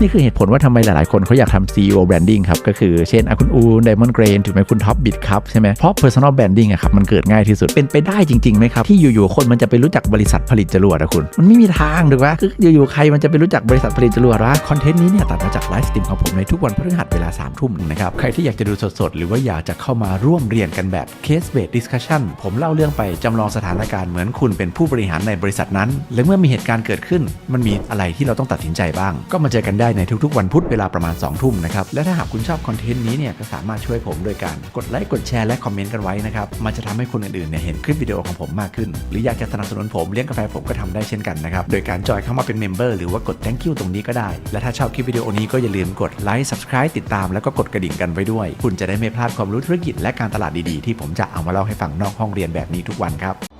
นี่คือเหตุผลว่าทำไมหลาย ๆ คนเขาอยากทำ CEO branding ครับ ก็คือเช่นคุณอูนไดมอนด์เกรนถึงแม้คุณท็อปบิดครับใช่ไหมเพราะ personal branding อะครับมันเกิดง่ายที่สุดเป็นไปได้จริงๆไหมครับ ที่อยู่ ๆ คนมันจะไปรู้จักบริษัทผลิตจรวดอะคุณ มันไม่มีทางถูกไหมคืออยู่ ๆ ใครมันจะไปรู้จักบริษัทผลิตจรวดวะคอนเทนต์นี้เนี่ยตัดมาจากไลฟ์สตรีมของผมในทุกวันพฤหัสเวลา3ามทุ่มนะครับใครที่อยากจะดูสด ๆ หรือว่าอยากจะเข้ามาร่วมเรียนกันแบบ case based discussion ผมเล่าเรื่องไปจำลองสถานการณ์เหมือนคุณเป็นผู้บริหารในบริษัทนั้น และเมื่อมีเหตุการณ์เกิดขึ้น มันมีอะไรที่เราต้องตัดสินใจบ้าง ก็มาเจอกันได้ในทุกๆ วันพุธเวลาประมาณ2ทุ่มนะครับ และถ้าหากคุณชอบคอนเทนต์นี้เนี่ยก็สามารถช่วยผมโดยการกดไลค์กดแชร์และคอมเมนต์กันไว้นะครับ มันจะทำให้คนอื่นๆเนี่ยเห็นคลิปวิดีโอของผมมากขึ้น หรืออยากจะสนับสนุนผมเลี้ยงกาแฟผมก็ทำได้เช่นกันนะครับ โดยการจอยเข้ามาเป็นเมมเบอร์หรือว่ากด thank you ตรงนี้ก็ได้ และถ้าชอบคลิปวิดีโอนี้ก็อย่าลืมกดไลค์ subscribe ติดตามแล้วก็กดกระดิ่งกันไว้ด้วย คุณจะได้ไม่พลาดความรู้ธุรกิจและการตลาดดีๆ ที่ผมจะเอามาเล่าให้ฟังนอกห้องเรียนแบบนี้ทุกวันครับ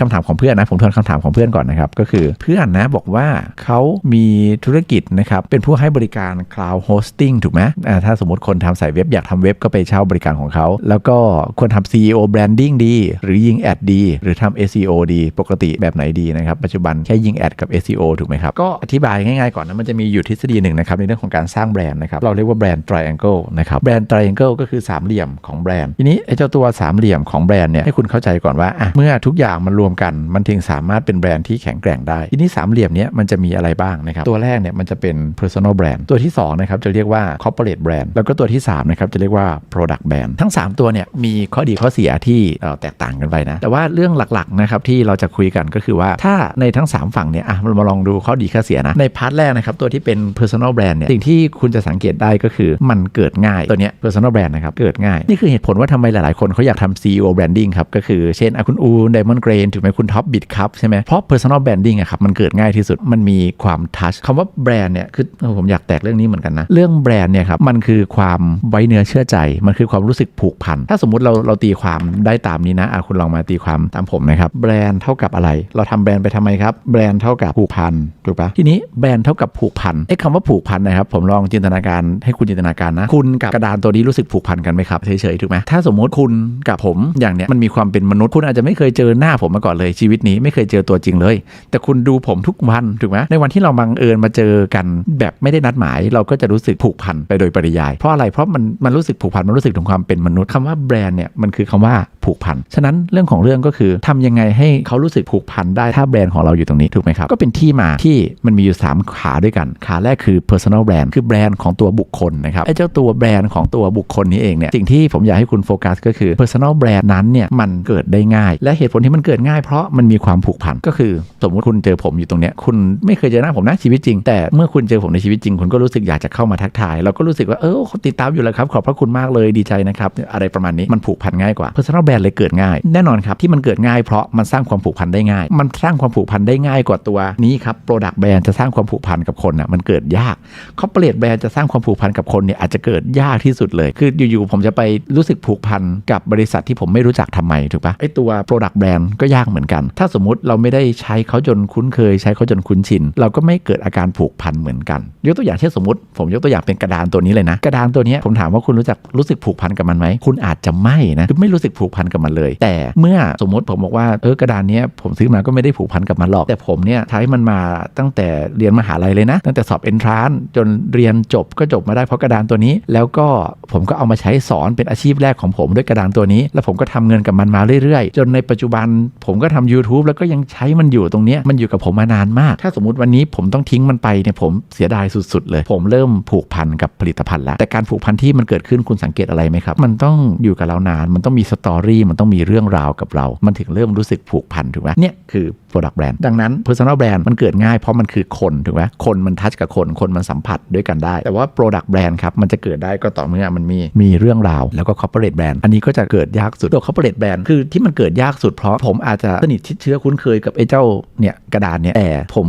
คำถามของเพื่อนนะผมทวนคำถามของเพื่อนก่อนนะครับ ก็คือเพื่อนนะบอกว่าเขามีธุรกิจนะครับเป็นผู้ให้บริการ cloud hosting ถูกไหมอ่าถ้าสมมติคนทำสายเว็บอยากทำเว็บก็ไปเช่าบริการของเขา แล้วก็ควรทำ CEO branding ดี หรือยิงแอดดี หรือทำ SEO ดี ปกติแบบไหนดีนะครับปัจจุบันแค่ยิงแอดกับ SEO ถูกไหมครับ ก็อธิบายง่ายๆก่อนนะมันจะมีอยู่ทฤษฎีหนึ่งนะครับในเรื่องของการสร้างแบรนด์นะครับเราเรียกว่าแบรนด์ triangle นะครับแบรนด์ triangle ก็คือสามเหลี่ยมของแบรนด์ทีนี้ไอ้เจ้าตัวสามเหลี่ยมของแบรนด์เนี่ยให้คุณเข้าใจก่อนว่าอะเมื่อทุกอย่างมันรวมกัน มันถึงสามารถเป็นแบรนด์ที่แข็งแกร่งได้ ทีนี้สามเหลี่ยมเนี้ยมันจะมีอะไรบ้างนะครับ ตัวแรกเนี่ยมันจะเป็น personal brand ตัวที่2นะครับจะเรียกว่า corporate brand แล้วก็ตัวที่3นะครับจะเรียกว่า product brand ทั้ง 3 ตัวเนี่ยมีข้อดีข้อเสียที่แตกต่างกันไปนะ แต่ว่าเรื่องหลักๆนะครับที่เราจะคุยกันก็คือว่าถ้าในทั้ง 3 ฝั่งเนี่ยอะเรามาลองดูข้อดีข้อเสียนะ ในพาร์ทแรกนะครับตัวที่เป็น personal brand เนี่ยสิ่งที่คุณจะสังเกตได้ก็คือมันเกิดง่ายตัวเนี้ย personal brand นะครับเกิดง่ายนี่คือเหตุผลว่าทำไมหลายๆคนเขาอยากทำ CEO branding ครับก็คือเช่นอะคุณอูไดมอนด์เกรนถึงแม้คุณท็อปบิดครับใช่ไหมเพราะ personal branding อะครับมันเกิดง่ายที่สุดมันมีความทัชคำว่าแบรนด์เนี่ยคือผมอยากแตกเรื่องนี้เหมือนกันนะ เรื่องแบรนด์เนี่ยครับมันคือความไว้เนื้อเชื่อใจ มันคือความรู้สึกผูกพัน ถ้าสมมุติเราเราตีความได้ตามนี้นะอะคุณลองมาตีความตามผมนะครับแบรนด์เท่ากับอะไร เราทำแบรนด์ไปทำไมครับแบรนด์เท่ากับผูกพันถูกปะทีนี้แบรนด์เท่ากับผูกพันไอ้คำว่าผูกพันนะครับผมลองจินตนาการให้คุณจินตนาการนะ คุณกับกระดานตัวนี้รู้สึกผูกพันกันไหมครับเฉยๆถูกไหมถ้าสมมติคุณกับผมอย่างเนี้ยมันมีความเป็นมนุษย์คุณอาจจะไม่เคยเจอหน้าผมมาก่อนเลยชีวิตนี้ไม่เคยเจอตัวจริงเลย แต่คุณดูผมทุกวันถูกไหมในวันที่เราบังเอิญมาเจอกันแบบไม่ได้นัดหมาย เราก็จะรู้สึกผูกพันไปโดยปริยาย เพราะอะไรเพราะมันมันรู้สึกผูกพันมันรู้สึกถึงความเป็นมนุษย์คำว่าแบรนด์เนี่ยมันคือคำว่าผูกพันฉะนั้นเรื่องของเรื่องก็คือทำยังไงให้เขารู้สึกผูกพันได้ถ้าแบรนด์ของเราอยู่ตรงนี้ถูกไหมครับก็เป็นที่มาที่มันมีอยู่ 3 ขาด้วยกัน ขาแรกคือ personal brand คือแบรนด์ของตัวบุคคลนะครับไอ้เจ้าตัวแบรนด์ของตัวบุคคลนี้เองเนี่ยสิ่งที่ผมอยากให้คุณโฟกัสก็คือ personal brand นั้นเนี่ยมันเกิดได้ง่าย และเหตุผลที่มันเกิดง่ายเพราะมันมีความผูกพันก็คือ สมมุติคุณเจอผมอยู่ตรงเนี้ยคุณไม่เคยเจอหน้าผมนะชีวิตจริง แต่เมื่อคุณเจอผมในชีวิตจริง คุณก็รู้สึกอยากจะเข้ามาทักทาย เราก็รู้สึกว่าเออติดตามอยู่แล้วครับ ขอบพระคุณมากเลยดีใจนะครับ อะไรประมาณนี้มันผูกพันง่ายกว่า personal brand เลยเกิดง่าย แน่นอนครับที่มันเกิดง่ายเพราะมันสร้างความผูกพันได้ง่าย มันสร้างความผูกพันได้ง่ายกว่าตัวนี้ครับ product brand จะสร้างความผูกพันกับคนอะมันเกิดยาก corporate brand จะสร้างความผูกพันกับคนเนี่ยอาจจะเกิดยากที่สุดเลย คืออยู่ๆผมจะไปรู้สึกผูกพันกับบริษัทที่ผมไม่รู้จักทำไมถูกปะไอตัว product brand ก็ยากเหมือนกัน ถ้าสมมติเราไม่ได้ใช้เขาจนคุ้นเคย ใช้เขาจนคุ้นชิน เราก็ไม่เกิดอาการผูกพันเหมือนกัน ยกตัวอย่างเช่นสมมติ ผมยกตัวอย่างเป็นกระดานตัวนี้เลยนะ กระดานตัวนี้ผมถามว่าคุณรู้จักรู้สึกผูกพันกับมันไหม คุณอาจจะไม่นะคือไม่รู้สึกผูกพันกับมันเลย แต่เมื่อสมมติผมบอกว่าเออกระดานนี้ผมซื้อมาก็ไม่ได้ผูกพันกับมันหรอก แต่ผมเนี่ยใช้มันมาตั้งแต่เรียนมหาลัยเลยนะ ตั้งแต่สอบเอนทรานจนเรียนจบก็จบมาได้เพราะกระดานตัวนี้ แล้วก็ผมก็เอามาใช้สอนเป็นอาชีพแรกของผมด้วยกระดานตัวนี้ แล้วผมก็ทำเงินกับมันมาเรื่อยๆ จนในปัจจุบันผมก็ทำ YouTube แล้วก็ยังใช้มันอยู่ตรงนี้มันอยู่กับผมมานานมาก ถ้าสมมติวันนี้ผมต้องทิ้งมันไปเนี่ยผมเสียดายสุดๆเลย ผมเริ่มผูกพันกับผลิตภัณฑ์แล้ว แต่การผูกพันที่มันเกิดขึ้นคุณสังเกตอะไรไหมครับ มันต้องอยู่กับเรานาน มันต้องมีสตอรี่มันต้องมีเรื่องราวกับเรา มันถึงเริ่มรู้สึกผูกพันถูกไหมเนี่ยคือ product brand ดังนั้น personal brand มันเกิดง่ายเพราะมันคือคนถูกไหมคนมันทัชกับคนคนมันสัมผัสด้วยกันได้ แต่ว่า product brand ครับมันจะเกิดได้ก็ต่อเมื่อมันมีมีเรื่องราว แล้วก็ corporate brand อันนี้ก็จะเกิดยากสุดตัว corporate brand คือที่มันเกิดยากสุดเพราะผมอาจจะสนิทชิดเชื้อคุ้นเคยกับไอ้เจ้าเนี่ยกระดานเนี่ยแต่ผม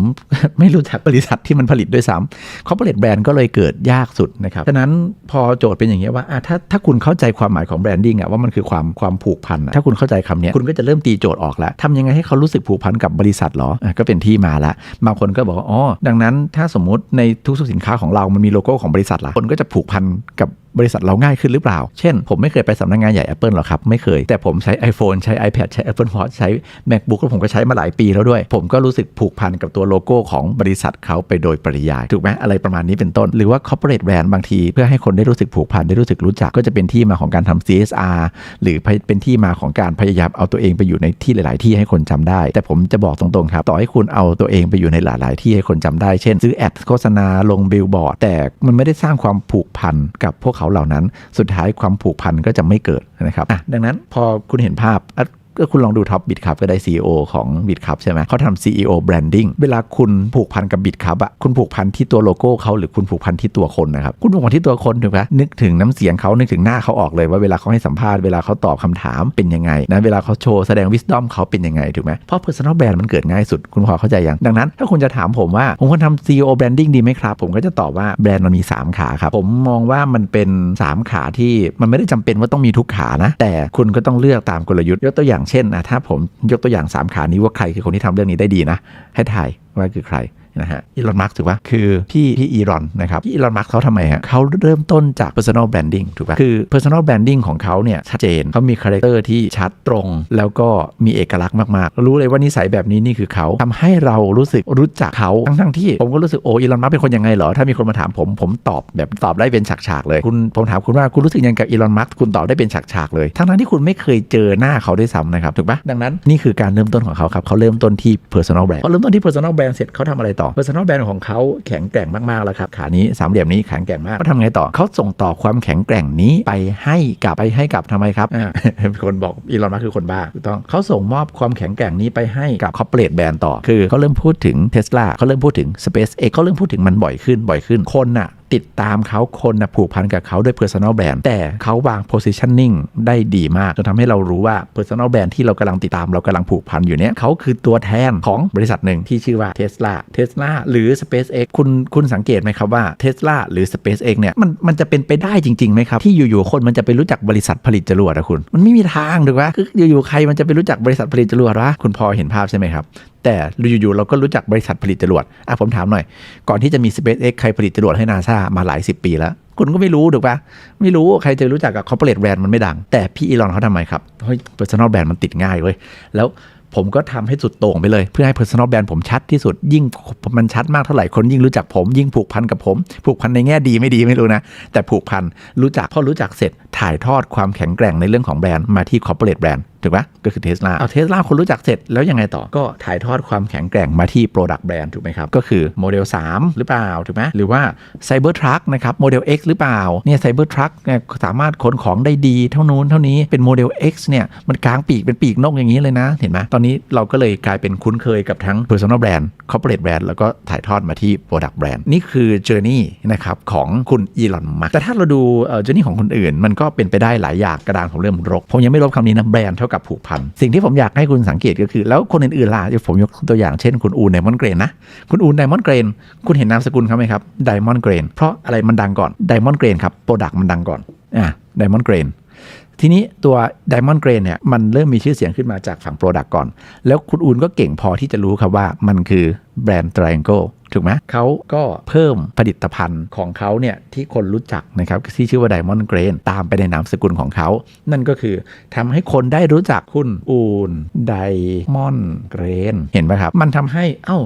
ไม่รู้จักบริษัทที่มันผลิตด้วยซ้ำ corporate brand ก็เลยเกิดยากสุดนะครับฉะนั้นพอโจทย์เป็นอย่างนี้ยว่าอะถ้าถ้าคุณเข้าใจความหมายของ branding อะว่ามันคือความความผูกพันอะถ้าคุณเข้าใจคำเนี้ยคุณก็จะเริ่มตีโจทย์ออกแล้วทำยังไงให้เขารู้สึกผูกพันกับบริษัทเหรออก็เป็นที่มาละบางคนก็บอกว่าอ๋อดังนั้นถ้าสมมุติในทุกสินค้าของเรามันมีโลโก้ของบริษัทล่ะคนก็จะผูกพันกับ บริษัทเราง่ายขึ้นหรือเปล่า เช่น ผมไม่เคยไปสำนักงานใหญ่ Apple หรอกครับ ไม่เคย แต่ผมใช้ iPhone ใช้ iPad ใช้ Apple Watch ใช้ MacBook แล้วผมก็ใช้มาหลายปีแล้วด้วย ผมก็รู้สึกผูกพันกับตัวโลโก้ของบริษัทเขาไปโดยปริยาย ถูกไหมอะไรประมาณนี้เป็นต้น หรือว่า corporate brand บางที เพื่อให้คนได้รู้สึกผูกพันได้รู้สึกรู้จัก ก็จะเป็นที่มาของการทำ CSR หรือเป็นที่มาของการพยายามเอาตัวเองไปอยู่ในที่หลาย ๆ ที่ให้คนจำได้ แต่ผมจะบอกตรงๆครับต่อให้คุณเอาตัวเองไปอยู่ในหลาย ๆ ที่ให้คนจำได้เช่น ซื้อแอดโฆษณาลงบิลบอร์ดแต่มันไม่ได้สร้างความผูกพันกับพวกเขาเหล่านั้น สุดท้ายความผูกพันก็จะไม่เกิดนะครับดังนั้นพอคุณเห็นภาพ ก็คุณลองดูท็อปบิตคัพก็ได้ CEO ของบิตคัพใช่ไหมเขาทำ CEO branding เวลาคุณผูกพันกับบิตคัพอะคุณผูกพันที่ตัวโลโก้เขาหรือคุณผูกพันที่ตัวคนนะครับคุณผูกพันที่ตัวคนถูกไหมนึกถึงน้ำเสียงเขานึกถึงหน้าเขาออกเลยว่าเวลาเขาให้สัมภาษณ์เวลาเขาตอบคำถามเป็นยังไงนะเวลาเขาโชว์แสดง wisdom เขาเป็นยังไงถูกไหมเพราะ personal brand มันเกิดง่ายสุดคุณพอเข้าใจยังดังนั้น ถ้าคุณจะถามผมว่าผมควรทำ CEO branding ดีไหมครับ ผมก็จะตอบว่าแบรนด์มันมี 3 ขาครับ ผมมองว่ามันเป็น 3 ขาที่มันไม่ได้จำเป็นว่าต้องมีทุกขานะ แต่คุณก็ต้องเลือกตามกลยุทธ์ยกตัวอย่างเช่นนะถ้าผมยกตัวอย่าง 3 ขานี้ว่าใครคือคนที่ทำเรื่องนี้ได้ดีนะ ให้ถ่ายว่าคือใคร นะฮะอีลอนมาร์กถูกปะคือพี่พี่อีรอนนะครับพี่อีลอนมาร์กเขาทำไมฮะเขาเริ่มต้นจาก personal branding ถูกปะคือ personal branding ของเขาเนี่ยชัดเจนเขามีคาแรคเตอร์ที่ชัดตรง แล้วก็มีเอกลักษณ์มากๆ รู้เลยว่านิสัยแบบนี้นี่คือเขาทำให้เรารู้สึกรู้จักเขาทั้งๆที่ผมก็รู้สึกโอ้อีลอนมาร์กเป็นคนยังไงเหรอ ถ้ามีคนมาถามผมผมตอบแบบตอบได้เป็นฉากๆเลยคุณผมถามคุณว่าคุณรู้สึกยังไงกับอีลอนมาร์กคุณตอบได้เป็นฉากๆเลย ทั้งๆที่คุณไม่เคยเจอหน้าเขาด้วยซ้ำนะครับถูกปะดังนั้นนี่คือการเริ่มต้นของเขาครับเขาเริ่มต้นที่ personal brand พอเริ่มต้นที่ personal brand เสร็จเขาทำอะไรต่อ personal brand ของเขาแข็งแกร่งมากๆแล้วครับขานี้สามเหลี่ยมนี้แข็งแกร่งมากเขาทำไงต่อเขาส่งต่อความแข็งแกร่งนี้ไปให้กับไปให้กับทำไมครับอ่าคนบอกอีลอนมัสคือคนบ้าถูกต้องเขาส่งมอบความแข็งแกร่งนี้ไปให้กับ corporate brand ต่อ คือเขาเริ่มพูดถึง Tesla เขาเริ่มพูดถึง SpaceX เขาเริ่มพูดถึงมันบ่อยขึ้นบ่อยขึ้นคนน่ะติดตามเขาคนนะผูกพันกับเขาด้วย personal brand แต่เขาวาง positioning ได้ดีมากจนทำให้เรารู้ว่า personal brand ที่เรากำลังติดตามเรากำลังผูกพันอยู่เนี้ยเขาคือตัวแทนของบริษัทหนึ่งที่ชื่อว่า Tesla Tesla หรือ SpaceX คุณคุณสังเกตไหมครับว่า Tesla หรือ SpaceX เนี่ยมันมันจะเป็นไปได้จริงๆไหมครับ ที่อยู่ๆคนมันจะไปรู้จักบริษัทผลิตจรวดอะคุณ มันไม่มีทางถูกไหมคืออยู่ๆใครมันจะไปรู้จักบริษัทผลิตจรวดวะคุณพอเห็นภาพใช่ไหมครับ แต่อยู่ๆเราก็รู้จักบริษัทผลิตจรวดอะผมถามหน่อย ก่อนที่จะมี SpaceX ใครผลิตจรวดให้นาซามาหลายสิบปีแล้ว คุณก็ไม่รู้ถูกปะไม่รู้ใครจะรู้จักกับ corporate brand มันไม่ดัง แต่พี่อีลอนเขาทำไมครับเฮ้ย personal brand มันติดง่ายเว้ยแล้วผมก็ทำให้สุดโต่งไปเลย เพื่อให้ personal brand ผมชัดที่สุดยิ่งมันชัดมากเท่าไหร่คนยิ่งรู้จักผม ยิ่งผูกพันกับผม ผูกพันในแง่ดีไม่ดีไม่รู้นะ แต่ผูกพันรู้จักพอรู้จักเสร็จถ่ายทอดความแข็งแกร่งในเรื่องของแบรนด์มาที่ corporate brand ถูกปะก็คือเทสลาเอาเทสลาคนรู้จักเสร็จแล้วยังไงต่อก็ถ่ายทอดความแข็งแกร่งมาที่ Product Brand ถูกไหมครับ ก็คือโมเดล 3 หรือเปล่า ถูกไหมหรือว่า Cyber Truck นะครับโมเดล X หรือเปล่าเนี่ย Cyber Truck เนี่ยสามารถขนของได้ดีเท่านู้นเท่านี้เป็นโมเดล X เนี่ยมันกลางปีกเป็นปีกนกอย่างนี้เลยนะ เห็นไหมตอนนี้เราก็เลยกลายเป็นคุ้นเคยกับทั้ง Personal Brand Corporate Brand แล้วก็ถ่ายทอดมาที่ Product Brand นี่คือ Journey นะครับของคุณอีลอนมัสแต่ถ้าเราดูเอ่อ Journey ของคนอื่น มันก็เป็นไปได้หลายอย่างกระดานของเรื่องรกผมยังไม่ลบคำนี้นะแบรนด์เท่ากับผูกพัน สิ่งที่ผมอยากให้คุณสังเกตก็คือ แล้วคนอื่นๆล่ะเดี๋ยวผมยกตัวอย่างเช่นคุณอูนไดมอนเกรนนะ คุณอูนไดมอนเกรน คุณเห็นนามสกุลเขาไหมครับไดมอนเกรน เพราะอะไรมันดังก่อนไดมอนเกรนครับโปรดักต์มันดังก่อนอะไดมอนเกรนทีนี้ตัว Diamond Grain เนี่ยมันเริ่มมีชื่อเสียงขึ้นมาจากฝั่ง Product ก่อน แล้วคุณอูนก็เก่งพอที่จะรู้ครับว่ามันคือแบรนด์ Triangle ถูกไหมเขาก็เพิ่มผลิตภัณฑ์ของเขาเนี่ยที่คนรู้จักนะครับที่ชื่อว่า Diamond Grain ตามไปในนามสกุลของเขา นั่นก็คือทำให้คนได้รู้จักคุณอูน Diamond Grain เห็นไหมครับ มันทำให้เอ้า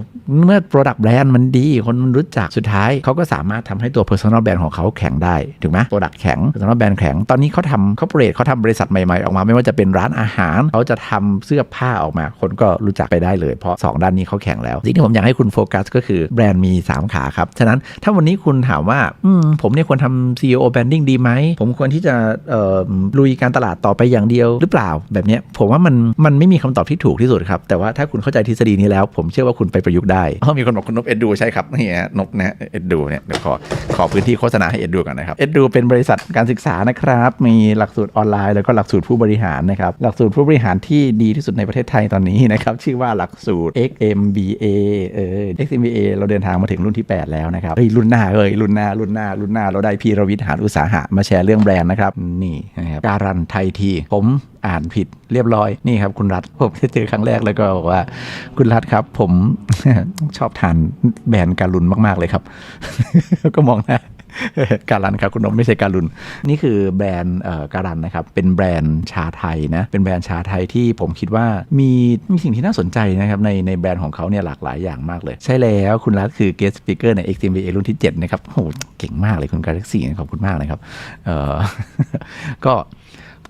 เมื่อ Product Brand มันดี คนมันรู้จักสุดท้าย เขาก็สามารถทำให้ตัว Personal Brand ของเขาแข็งได้ถูกไหม Product แข็ง Personal Brand แข็งตอนนี้เขาทำ Corporate เขาทำบริษัทใหม่ๆออกมาไม่ว่าจะเป็นร้านอาหาร เขาจะทำเสื้อผ้าออกมา คนก็รู้จักไปได้เลย เพราะสองด้านนี้เขาแข็งแล้วสิ่งที่ผมอยากให้คุณโฟกัสก็คือแบรนด์มี 3 ขาครับ ฉะนั้นถ้าวันนี้คุณถามว่าอืมผมเนี่ยควรทำ CEO branding ดีไหม ผมควรที่จะเอ่อลุยการตลาดต่อไปอย่างเดียวหรือเปล่าแบบเนี้ยผมว่ามันมันไม่มีคำตอบที่ถูกที่สุดครับ แต่ว่าถ้าคุณเข้าใจทฤษฎีนี้แล้ว ผมเชื่อว่าคุณไปประยุกต์ได้อ๋อมีคนบอกคุณนบเอ็ดดูใช่ครับนี่ฮะนบนะเอ็ดดูเนี่ยเดี๋ยวขอขอพื้นที่โฆษณาให้เอ็ดดูก่อนนะครับเอ็ดดูเป็นบริษัทการศึกษานะครับ มีหลักสูตรออนไลน์แล้วก็หลักสูตรผู้บริหารนะครับหลักสูตรผู้บริหารที่ดีที่สุดในประเทศไทยตอนนี้นะครับชื่อว่าหลักสูตร XMBA เออ XMBA เราเดินทางมาถึงรุ่นที่ 8 แล้วนะครับเฮ้ยรุ่นหน้าเอ้ยรุ่นหน้ารุ่นหน้ารุ่นหน้าเราได้พี่รวิทย์หานอุตสาหะมาแชร์เรื่องแบรนด์นะครับนี่นะครับการันไทยทีผมอ่านผิดเรียบร้อยนี่ครับคุณรัฐผมได้เจอครั้งแรกแล้วก็บอกว่า คุณรัฐครับ ผมชอบทานแบรนด์การุนมาก ๆเลยครับ ก็มองหน้า การันครับคุณนมไม่ใช่การุนนี่คือแบรนด์การันนะครับ เป็นแบรนด์ชาไทยนะ เป็นแบรนด์ชาไทยที่ผมคิดว่ามีมีสิ่งที่น่าสนใจนะครับ ในในแบรนด์ของเขาเนี่ยหลากหลายอย่างมากเลย ใช่แล้วคุณรัฐคือเกสต์สปิเกอร์ใน XMBA รุ่นที่ 7 นะครับโหเก่งมากเลยคุณการักซี่ขอบคุณมากนะครับเออก็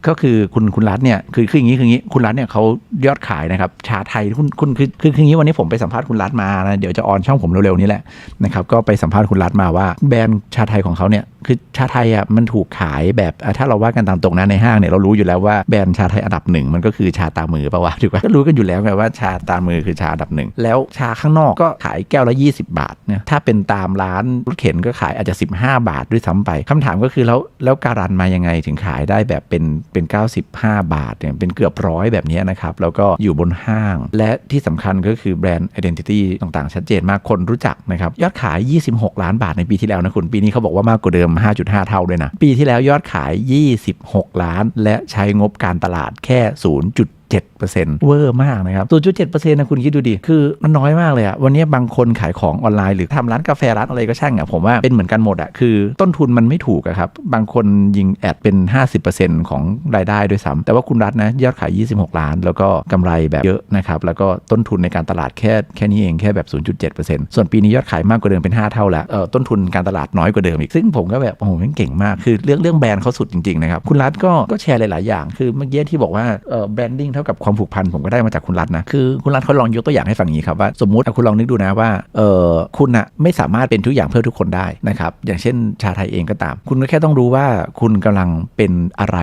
ก็คือคุณคุณรัฐเนี่ยคือคืออย่างนี้คืออย่างนี้คุณรัฐเนี่ยเขายอดขายนะครับชาไทยคุณคุณคือคือคืออย่างนี้วันนี้ผมไปสัมภาษณ์คุณรัฐมานะเดี๋ยวจะออนช่องผมเร็วๆนี้แหละนะครับก็ไปสัมภาษณ์คุณรัฐมาว่า แบรนด์ชาไทยของเขาเนี่ยคือชาไทยอะมันถูกขายแบบถ้าเราว่ากันตามตรงนะในห้างเนี่ยเรารู้อยู่แล้วว่าแบรนด์ชาไทยอันดับหนึ่งมันก็คือชาตามือปะวะถูกปะก็รู้กันอยู่แล้วไงว่าชาตามือคือชาอันดับหนึ่งแล้วชาข้างนอกก็ขายแก้วละ 20 บาทเนี่ยถ้าเป็นตามร้านรถเข็นก็ขายอาจจะ 15 บาทด้วยซ้ำไปคำถามก็คือแล้วแล้วการันมายังไงถึงขายได้แบบเป็นเป็น 95 บาทเนี่ยเป็นเกือบร้อยแบบนี้นะครับ แล้วก็อยู่บนห้าง และที่สำคัญก็คือแบรนด์ identity ต่างๆ ชัดเจนมากคนรู้จักนะครับ ยอดขาย 26 ล้านบาทในปีที่แล้วนะคุณ ปีนี้เขาบอกว่ามากกว่าเดิม 5.5 เท่าด้วยนะ ปีที่แล้วยอดขาย 26 ล้าน และใช้งบการตลาดแค่ 0. 7%เวอร์มากนะครับ 0.7%นะคุณคิดดูดิ คือมันน้อยมากเลยอะวันนี้บางคนขายของออนไลน์หรือทำร้านกาแฟร้านอะไรก็ช่างอะผมว่าเป็นเหมือนกันหมดอะคือต้นทุนมันไม่ถูกอะครับ บางคนยิงแอดเป็น 50%ของรายได้ด้วยซ้ำแต่ว่าคุณรัฐนะยอดขาย 26 ล้าน แล้วก็กำไรแบบเยอะนะครับ แล้วก็ต้นทุนในการตลาดแค่แค่นี้เองแค่แบบ 0.7%ส่วนปีนี้ยอดขายมากกว่าเดิมเป็น 5 เท่าแล้วเออต้นทุนการตลาดน้อยกว่าเดิมอีกซึ่งผมก็แบบโอ้โหมันเก่งมากคือเรื่องเรื่องแบรนด์เขาสุดจริงๆนะครับคุณรัฐก็ก็แชร์หลายๆอย่าง คือเมื่อกี้ที่บอกว่าเออแบรนดิ้งเท่ากับความผูกพันผมก็ได้มาจากคุณรัตนะคือคุณรัฐเขาลองยกตัวอย่างให้ฟังอย่างนี้ครับว่าสมมุติคุณลองนึกดูนะว่าเออคุณอะไม่สามารถเป็นทุกอย่างเพื่อทุกคนได้นะครับอย่างเช่นชาไทยเองก็ตาม คุณก็แค่ต้องรู้ว่าคุณกำลังเป็นอะไร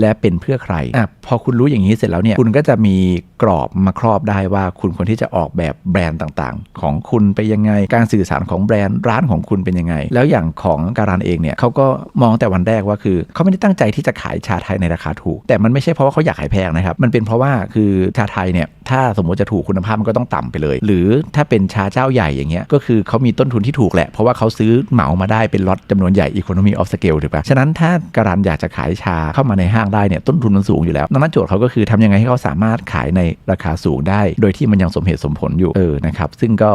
และเป็นเพื่อใครอะพอคุณรู้อย่างนี้เสร็จแล้วเนี่ยคุณก็จะมีกรอบมาครอบได้ว่าคุณควรที่จะออกแบบแบรนด์ต่างๆ ของคุณไปยังไง การสื่อสารของแบรนด์ร้านของคุณเป็นยังไง แล้วอย่างของการันเองเนี่ยเขาก็มองแต่วันแรกว่าคือเขาไม่ได้ตั้งใจที่จะขายชาไทยในราคาถูก แต่มันไม่ใช่เพราะว่าเขาอยากขายแพงนะครับมันเป็นเพราะว่าคือชาไทยเนี่ย ถ้าสมมติจะถูกคุณภาพมันก็ต้องต่ำไปเลย หรือถ้าเป็นชาเจ้าใหญ่อย่างเงี้ยก็คือเขามีต้นทุนที่ถูกแหละ เพราะว่าเขาซื้อเหมามาได้เป็นล็อตจำนวนใหญ่ economy of scale ถูกปะฉะนั้นถ้าการันอยากจะขายชาเข้ามาในห้างได้เนี่ยต้นทุนมันสูงอยู่แล้วดังนั้นโจทย์เขาก็คือทำยังไงให้เขาสามารถขายในราคาสูงได้ โดยที่มันยังสมเหตุสมผลอยู่เออนะครับซึ่งก็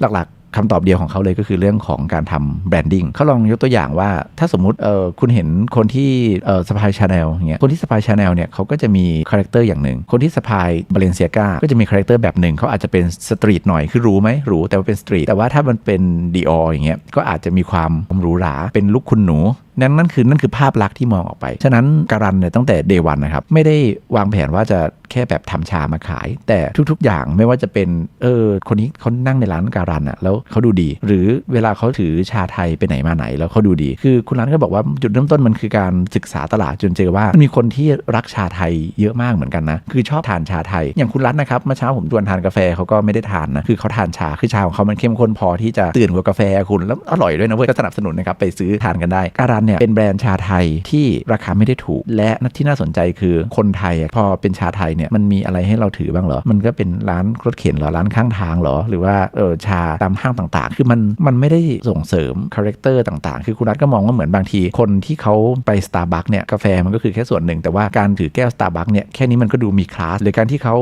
หลักๆ คำตอบเดียวของเขาเลยก็คือเรื่องของการทำแบรนดิ้งเขาลองยกตัวอย่างว่า ถ้าสมมุติเออคุณเห็นคนที่เออสปายชาแนลเงี้ยคนที่สปายชาแนลเนี่ยเขาก็จะมีคาแรคเตอร์อย่างหนึ่ง คนที่สปายบาเลนเซียกาก็จะมีคาแรคเตอร์แบบหนึ่งเขาอาจจะเป็นสตรีทหน่อยคือรู้ไหมรู้แต่ว่าเป็นสตรีทแต่ว่าถ้ามันเป็นดีออย่างเงี้ยก็อาจจะมีความหรูหราเป็นลุคคุณหนู นั่นนั่นคือนั่นคือภาพลักษณ์ที่มองออกไป ฉะนั้นการันเนี่ยตั้งแต่เดวันนะครับ ไม่ได้วางแผนว่าจะแค่แบบทำชามาขาย แต่ทุกๆ อย่างไม่ว่าจะเป็นเออคนนี้เขานั่งในร้านการันอะแล้วเขาดูดี หรือเวลาเขาถือชาไทยไปไหนมาไหน แล้วเขาดูดี คือคุณรันก็บอกว่าจุดเริ่มต้นมันคือการศึกษาตลาดจนเจอว่ามีคนที่รักชาไทยเยอะมากเหมือนกันนะคือชอบทานชาไทย อย่างคุณรัตน์นะครับเมื่อเช้าผมชวนทานกาแฟเขาก็ไม่ได้ทานนะคือเขาทานชาคือชาของเขามันเข้มข้นพอที่จะตื่นกว่ากาแฟคุณแล้วอร่อยด้วยนะเว้ยก็สนับสนุนนะครับไปซื้อทานกันได้การันเนี่ยเป็นแบรนด์ชาไทยที่ราคาไม่ได้ถูก และที่น่าสนใจคือคนไทยพอเป็นชาไทยเนี่ยมันมีอะไรให้เราถือบ้างเหรอ มันก็เป็นร้านรถเข็นหรอร้านข้างทางหรอ หรือว่าเออชาตามห้างต่างๆ คือมันมันไม่ได้ส่งเสริมคาแรคเตอร์ต่างๆ คือคุณรัฐก็มองว่าเหมือนบางทีคนที่เขาไปสตาร์บัคเนี่ยกาแฟมันก็คือแค่ส่วนหนึ่ง แต่ว่าการถือแก้วสตาร์บัคเนี่ยแค่นี้มันก็ดูมีคลาสหรือการที่เขา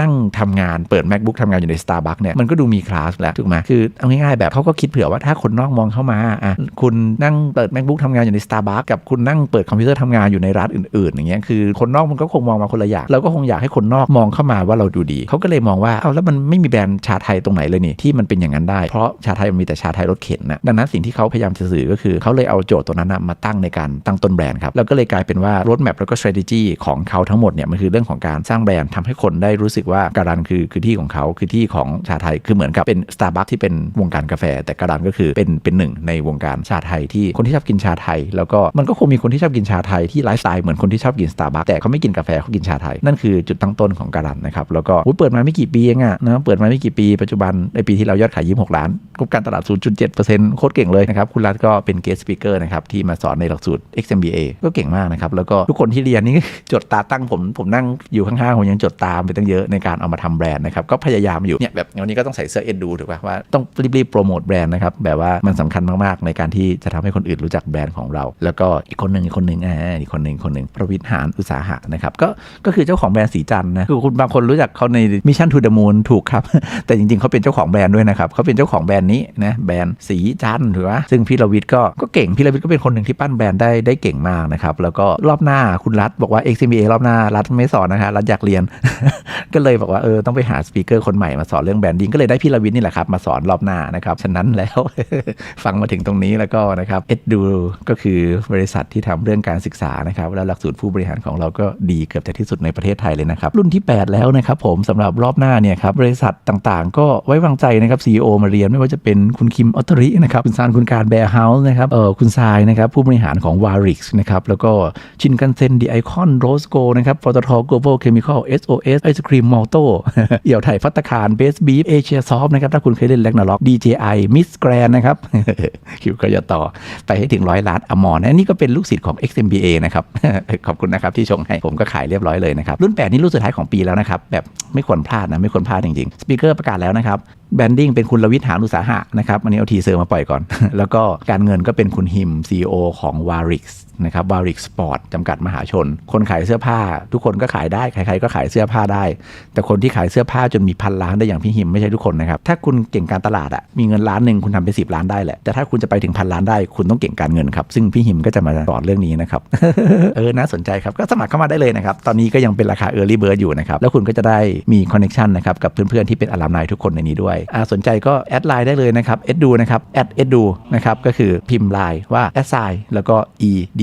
นั่งทำงานเปิด macbook ทำงานอยู่ในสตาร์บัคเนี่ยมันก็ดูมีคลาสแล้วถูกไหมคือเอาง่ายๆแบบเขาก็คิดเผื่อว่าถ้าคนนอกมองเข้ามาอะคุณนั่งเปิด macbook ทำงานอยู่ในสตาร์บัคกับคุณนั่งเปิดคอมพิวเตอร์ทำงานอยู่ในร้านอื่นๆอย่างเงี้ยคือคนนอกมันก็คงมองมาคนละอย่างเราก็คงอยากให้คนนอกมองเข้ามาว่าเราดูดี เขาก็เลยมองว่าเอาแล้วมันไม่มีแบรนด์ชาไทยตรงไหนเลยนี่ที่มันเป็นอย่างนั้นได้ เพราะชาไทยมันมีแต่ชาไทยรถเข็นนะดังนั้นสิ่งที่เขาพยายามจะสื่อก็คือเขาเลยเอาโจทย์ตัวนั้นมาตั้งในการตั้งต้นแบรนด์ครับแล้วก็เลยกลายเป็นว่ารถแมพแล้วก็ strategy ของเขาทั้งหมดเนี่ยมันคือเรื่องของการสร้างแบรนด์ทำให้คนได้รู้สึกว่าการันคือคือที่ของเขาคือที่ของชาไทยคือเหมือนกับเป็น Starbucks ที่เป็นวงการกาแฟ แต่การันก็คือเป็นเป็นหนึ่งในวงการชาไทยที่คนที่ชอบกินชาไทยแล้วก็มันก็คงมีคนที่ชอบกินชาไทยที่ไลฟ์สไตล์เหมือนคนที่ชอบกิน Starbucks แต่เขาไม่กินกาแฟเขากินชาไทย นั่นคือจุดตั้งต้นของการันนะครับแล้วก็เปิดมาไม่กี่ปีเองอะนะเปิดมาไม่กี่ปีปัจจุบันในปีที่เรายอดขาย 26 ล้านกบการตลาด 0.7%โคตรเก่งเลยนะครับคุณรัฐก็เป็น guest speaker นะครับที่มาสอนในหลักสูตร XMBA ก็เก่งมากนะครับแล้วก็ทุกคนที่เรียนนี่จดตาตั้งผมผมนั่งอยู่ข้างๆผมยังจดตามไปตั้งเยอะในการเอามาทำแบรนด์นะครับก็พยายามอยู่เนี่ยแบบวันนี้ก็ต้องใส่เสื้อเอ็นดูถูกป่ะว่าต้องรีบๆโปรโมทแบรนด์นะครับแบบว่ามันสำคัญมากๆในการที่จะทำให้คนอื่นรู้จักแบรนด์ของของเรา แล้วก็อีกคนหนึ่งอีกคนหนึ่งอ่าอีกคนหนึ่งคนหนึ่งประวิทย์หานอุตสาหะนะครับก็ก็คือเจ้าของแบรนด์สีจันนะคือคุณบางคนรู้จักเขาในมิชชั่นทูเดอะมูนถูกครับ แต่จริงๆเขาเป็นเจ้าของแบรนด์ด้วยนะครับเขาเป็นเจ้าของแบรนด์นี้นะแบรนด์สีจันถือว่าซึ่งพี่รวิทย์ก็ก็เก่งพี่รวิทย์ก็เป็นคนหนึ่งที่ปั้นแบรนด์ได้ได้เก่งมากนะครับแล้วก็รอบหน้าคุณรัฐบอกว่า XMBA รอบหน้ารัฐไม่สอนนะคะรัฐอยากเรียน ก็เลยบอกว่าเออต้องไปหาสปีกเกอร์คนใหม่มาสอนเรื่องแบรนดิ้งก็เลยได้พี่รวิทย์นี่แหละครับมาสอนรอบหน้านะครับฉะนั้นแล้วฟังมาถึงตรงนี้แล้วก็นะครับเอ็ดดูก็็คือบริษัทที่ทำเรื่องการศึกษานะครับแล้วหลักสูตรผู้บริหารของเราก็ดีเกือบจะที่สุดในประเทศไทยเลยนะครับ รุ่นที่ 8 แล้วนะครับผมสำหรับรอบหน้าเนี่ยครับบริษัทต่างๆ ก็ไว้วางใจนะครับ CEO มาเรียนไม่ว่าจะเป็นคุณคิมออตรินะครับคุณซานคุณการแบร์เฮาส์นะครับเออคุณทรายนะครับผู้บริหารของ w a r i x นะครับแล้วก็ชินกันเซนดีไอคอนโรสโกนะครับปตท global chemical SOS ไอศครีมมอลโต้เอี่ยวไทยพัตตคารเบสบีฟเอเชียซอฟนะครับถ้าคุณเคยเล่นแลกนาล็อก DJI Miss Grand นะครับคิวก็จะต่อไปให้ถึงร้อยล้านอมรนะนี่ก็เป็นลูกศิษย์ของ XMBA นะครับ ขอบคุณนะครับที่ชงให้ผมก็ขายเรียบร้อยเลยนะครับ รุ่น 8 นี่รุ่นสุดท้ายของปีแล้วนะครับ แบบไม่ควรพลาดนะ ไม่ควรพลาดจริงๆ สปีกเกอร์ประกาศแล้วนะครับแบนดิ้งเป็นคุณลวิทย์หานุสาหะนะครับ อันนี้เอาทีเซอร์มาปล่อยก่อน แล้วก็การเงินก็เป็นคุณฮิม CEO ของ w a r i x นะครับ w a r i x Sport จำกัดมหาชน คนขายเสื้อผ้า ทุกคนก็ขายได้ใครๆก็ขายเสื้อผ้าได้ แต่คนที่ขายเสื้อผ้าจนมีพันล้านได้อย่างพี่หิมไม่ใช่ทุกคนนะครับถ้าคุณเก่งการตลาดอะมีเงินล้านหนึ่งคุณทำไปสิบล้านได้แหละแต่ถ้าคุณจะไปถึงพันล้านได้คุณต้องเก่งการเงินครับซึ่งพี่หิมก็จะมาสอนเรื่องนี้นะครับเออน่าสนใจครับก็สมัครเข้ามาได้เลยนะครับตอนนี้ก็ยังเป็นราคา Early Bird อยู่นะครับแล้วคุณก็จะได้มีคอนเน t ชันนะครับกับเพื่อนๆที่เป็นอลามนายทุกคนในนี้ด้วยอ่าสนใจก็แอดไลน์ได้เลยนะครับเอ็ดดูนะครับแอดเอ็ดดูนะครับก็คือพิมพ์ไลน์ว่าแอดไซแล้วก็ e d